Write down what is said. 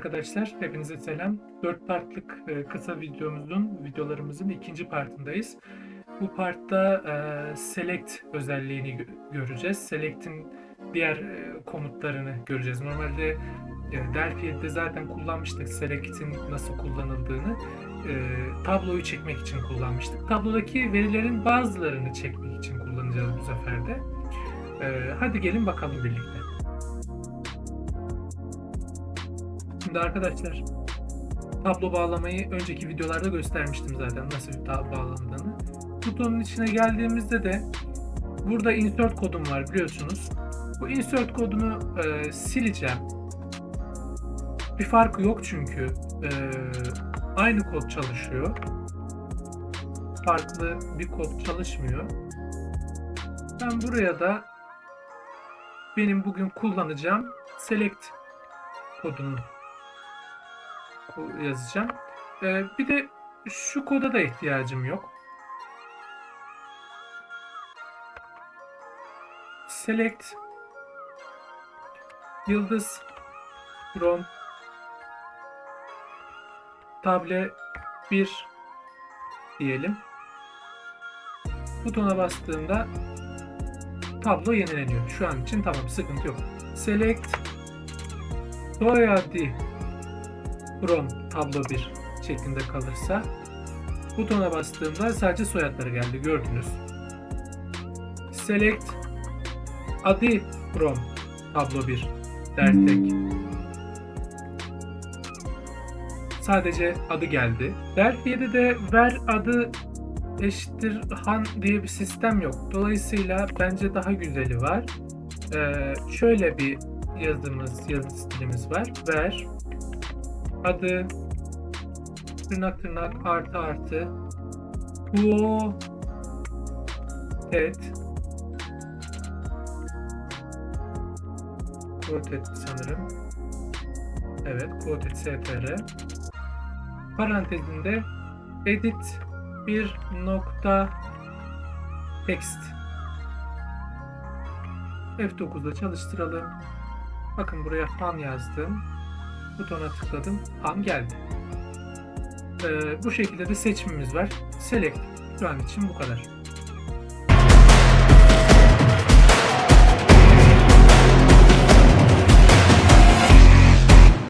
arkadaşlar, hepinize selam. 4 partlık e, kısa videomuzun, videolarımızın ikinci partındayız. Bu partta e, select özelliğini gö- göreceğiz. Select'in diğer e, komutlarını göreceğiz. Normalde e, Delphi 7'de zaten kullanmıştık select'in nasıl kullanıldığını. Tabloyu çekmek için kullanmıştık. Tablodaki verilerin bazılarını çekmek için kullanacağız bu sefer de. Hadi gelin bakalım birlikte. Şimdi arkadaşlar tablo bağlamayı önceki videolarda göstermiştim zaten nasıl bir tablo bağlandığını. Butonun içine geldiğimizde de burada insert kodum var biliyorsunuz. Bu insert kodunu e, sileceğim. Bir farkı yok çünkü e, aynı kod çalışıyor. Farklı bir kod çalışmıyor. Ben buraya da benim bugün kullanacağım select kodunu ko- yazacağım. Ee, bir de şu koda da ihtiyacım yok. Select yıldız from table 1 diyelim. Butona bastığımda tablo yenileniyor. Şu an için tamam sıkıntı yok. Select soyadi from tablo 1 şeklinde kalırsa butona bastığımda sadece soyadları geldi gördünüz. Select adi from tablo 1 dersek sadece adı geldi. Delphi'de de ver adı eşittir han diye bir sistem yok. Dolayısıyla bence daha güzeli var. Ee, şöyle bir yazımız, yazı stilimiz var. Ver adı tırnak tırnak artı artı quo tet quoted sanırım. Evet, quoted str. Parantezinde edit bir nokta text. F9'da çalıştıralım. Bakın buraya han yazdım. Butona tıkladım. Han geldi. Ee, bu şekilde de seçimimiz var. Select şu an için bu kadar.